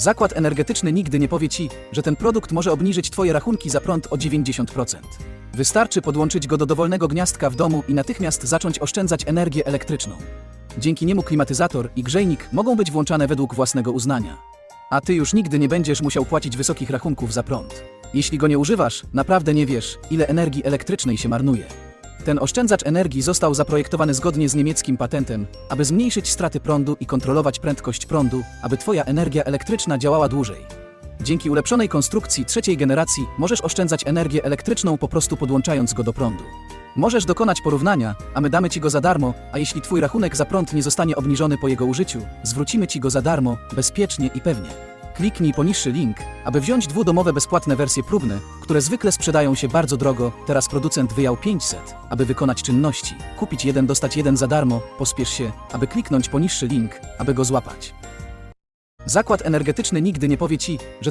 Zakład energetyczny nigdy nie powie Ci, że ten produkt może obniżyć Twoje rachunki za prąd o 90%. Wystarczy podłączyć go do dowolnego gniazdka w domu i natychmiast zacząć oszczędzać energię elektryczną. Dzięki niemu klimatyzator i grzejnik mogą być włączane według własnego uznania. A Ty już nigdy nie będziesz musiał płacić wysokich rachunków za prąd. Jeśli go nie używasz, naprawdę nie wiesz, ile energii elektrycznej się marnuje. Ten oszczędzacz energii został zaprojektowany zgodnie z niemieckim patentem, aby zmniejszyć straty prądu i kontrolować prędkość prądu, aby Twoja energia elektryczna działała dłużej. Dzięki ulepszonej konstrukcji trzeciej generacji możesz oszczędzać energię elektryczną po prostu podłączając go do prądu. Możesz dokonać porównania, a my damy Ci go za darmo, a jeśli Twój rachunek za prąd nie zostanie obniżony po jego użyciu, zwrócimy Ci go za darmo, bezpiecznie i pewnie. Kliknij poniższy link, aby wziąć dwudomowe bezpłatne wersje próbne, które zwykle sprzedają się bardzo drogo, teraz producent wyjął 500, aby wykonać czynności. Kupić jeden, dostać jeden za darmo, pospiesz się, aby kliknąć poniższy link, aby go złapać. Zakład energetyczny nigdy nie powie Ci, że